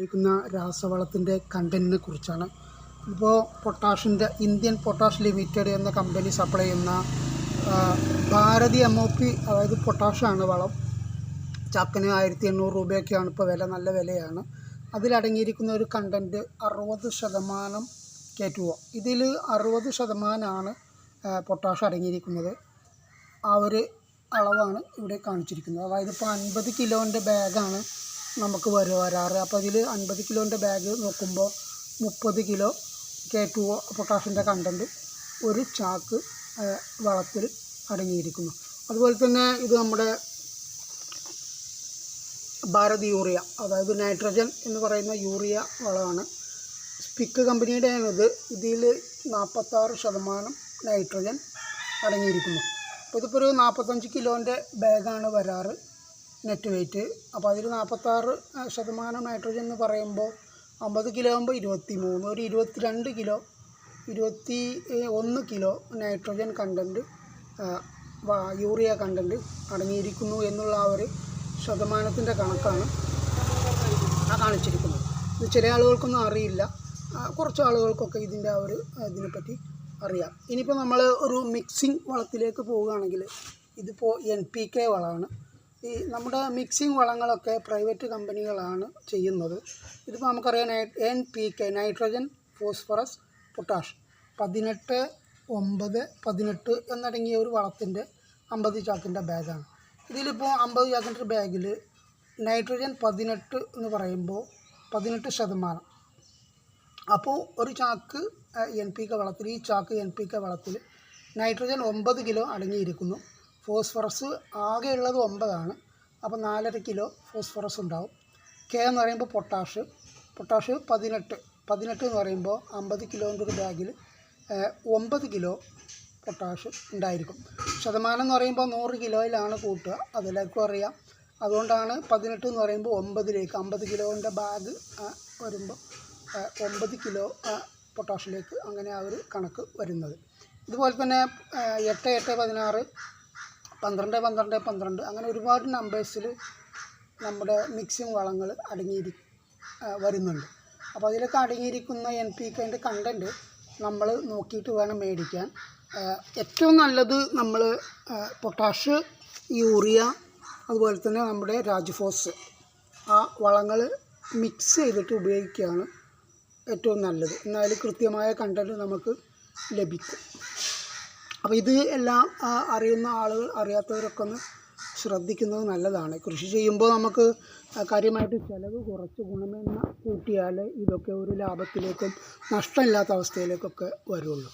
ഉപയോഗിക്കുന്ന രാസവളത്തിന്റെ കണ്ടന്റിനെ കുറിച്ചാണ്. ഇപ്പോൾ പൊട്ടാഷിന്റെ ഇന്ത്യൻ പൊട്ടാഷ് ലിമിറ്റഡ് എന്ന കമ്പനി സപ്ലൈ ചെയ്യുന്ന ഭാരതി എം ഒ പി അതായത് പൊട്ടാഷാണ് വളം. ചക്കിന് ആയിരത്തി എണ്ണൂറ് രൂപയൊക്കെയാണ് ഇപ്പോൾ വില നല്ല വിലയാണ്. അതിലടങ്ങിയിരിക്കുന്ന ഒരു കണ്ടന്റ് അറുപത് ശതമാനം കയറ്റുക ഇതിൽ അറുപത് ശതമാനമാണ് പൊട്ടാഷ് അടങ്ങിയിരിക്കുന്നത്. ആ ഒരു അളവാണ് ഇവിടെ കാണിച്ചിരിക്കുന്നത്. അതായത് ഇപ്പോൾ അൻപത് കിലോന്റെ ബാഗാണ് നമുക്ക് വരു വരാറ്. അപ്പോൾ അതിൽ അൻപത് കിലോന്റെ ബാഗ് നോക്കുമ്പോൾ മുപ്പത് കിലോ കെ ടു പൊട്ടാഷിന്റെ കണ്ടന്റ് ഒരു ചാക്ക് വളത്തിൽ അടങ്ങിയിരിക്കുന്നു. അതുപോലെ തന്നെ ഇത് നമ്മുടെ ഭാരത് യൂറിയ അതായത് നൈട്രജൻ എന്ന് പറയുന്ന യൂറിയ വളമാണ്. സ്പിക്ക് കമ്പനിയുടെയാണ് ഇത് ഇതിൽ നാൽപ്പത്താറ് ശതമാനം നൈട്രജൻ അടങ്ങിയിരിക്കുന്നു. അപ്പോൾ ഇതിപ്പോൾ ഒരു നാൽപ്പത്തഞ്ച് കിലോന്റെ ബാഗാണ് വരാറ്. നെറ്റ് വെയിറ്റ് അപ്പോൾ അതിൽ നാൽപ്പത്താറ് ശതമാനം നൈട്രജൻ എന്ന് പറയുമ്പോൾ അമ്പത് കിലോ ആകുമ്പോൾ ഇരുപത്തി മൂന്ന് ഒരു ഇരുപത്തിരണ്ട് കിലോ ഇരുപത്തി ഒന്ന് kilo nitrogen content urea content അടങ്ങിയിരിക്കുന്നു എന്നുള്ള ആ ഒരു ശതമാനത്തിന്റെ കണക്കാണ് കാണിച്ചിരിക്കുന്നത്. ഇത് ചില ആളുകൾക്കൊന്നും അറിയില്ല. കുറച്ച് ആളുകൾക്കൊക്കെ ഇതിന്റെ ആ ഒരു ഇതിനെപ്പറ്റി അറിയാം. ഇനിയിപ്പോൾ നമ്മൾ ഒരു മിക്സിംഗ് വളത്തിലേക്ക് പോവുകയാണെങ്കിൽ ഇതിപ്പോൾ എൻ പി കെ വളമാണ്. ഈ നമ്മുടെ മിക്സിംഗ് വളങ്ങളൊക്കെ പ്രൈവറ്റ് കമ്പനികളാണ് ചെയ്യുന്നത്. ഇതിപ്പോൾ നമുക്കറിയാം N P K nitrogen phosphorus potash. പതിനെട്ട് ഒമ്പത് പതിനെട്ട് എന്നടങ്ങിയ ഒരു വളത്തിന്റെ അമ്പത് ചാക്കിന്റെ ബാഗാണ്. ഇതിലിപ്പോൾ അമ്പത് ചാക്കിന്റെ ബാഗിൽ നൈട്രജൻ പതിനെട്ട് എന്ന് പറയുമ്പോൾ പതിനെട്ട് ശതമാനം. അപ്പോൾ ഒരു ചാക്ക് എൻ പി കെ വളത്തിൽ ഈ ചാക്ക് എൻ പി കെ വളത്തിൽ നൈട്രജൻ ഒമ്പത് കിലോ അടങ്ങിയിരിക്കുന്നു. ഫോസ്ഫറസ് ആകെയുള്ളത് ഒമ്പതാണ്. അപ്പോൾ നാലര കിലോ ഫോസ്ഫറസ് ഉണ്ടാവും. കെ എന്ന് പറയുമ്പോൾ പൊട്ടാഷ്. പൊട്ടാഷ് പതിനെട്ട്. പതിനെട്ട് എന്ന് പറയുമ്പോൾ അമ്പത് കിലോന്റെ ഒരു ബാഗിൽ ഒമ്പത് കിലോ പൊട്ടാഷ് ഉണ്ടായിരിക്കും. ശതമാനം എന്ന് പറയുമ്പോൾ നൂറ് കിലോയിലാണ് കൂട്ടുക. അതെല്ലാവർക്കും അറിയാം. അതുകൊണ്ടാണ് പതിനെട്ട് എന്ന് പറയുമ്പോൾ ഒമ്പതിലേക്ക് അമ്പത് കിലോന്റെ ബാഗ് വരുമ്പോൾ ഒമ്പത് കിലോ പൊട്ടാഷിലേക്ക് അങ്ങനെ ആ ഒരു കണക്ക് വരുന്നത്. ഇതുപോലെ തന്നെ എട്ട് എട്ട് പതിനാറ് പന്ത്രണ്ട് പന്ത്രണ്ട് പന്ത്രണ്ട്. അങ്ങനെ ഒരുപാട് നമ്പേഴ്സിൽ നമ്മുടെ മിക്സിങ് വളങ്ങൾ അടങ്ങിയിരി വരുന്നുണ്ട്. അപ്പോൾ അതിലൊക്കെ അടങ്ങിയിരിക്കുന്ന എൻ പി കെന്റെ കണ്ടന്റ് നമ്മൾ നോക്കിയിട്ട് വേണം മേടിക്കാൻ. ഏറ്റവും നല്ലത് നമ്മൾ പൊട്ടാഷ് യൂറിയ അതുപോലെ തന്നെ നമ്മുടെ രാജ്ഫോസ് ആ വളങ്ങൾ മിക്സ് ചെയ്തിട്ട് ഉപയോഗിക്കുകയാണ് ഏറ്റവും നല്ലത്. എന്നാൽ കൃത്യമായ കണ്ടന്റ് നമുക്ക് ലഭിക്കും. അപ്പോൾ ഇത് എല്ലാം അറിയുന്ന ആളുകൾ അറിയാത്തവരൊക്കെ ഒന്ന് ശ്രദ്ധിക്കുന്നത് നല്ലതാണ്. കൃഷി ചെയ്യുമ്പോൾ നമുക്ക് കാര്യമായിട്ട് ചിലവ് കുറച്ച് ഗുണമേന്മ കൂട്ടിയാൽ ഇതൊക്കെ ഒരു ലാഭത്തിലേക്കും നഷ്ടമില്ലാത്ത അവസ്ഥയിലേക്കൊക്കെ വരുള്ളൂ.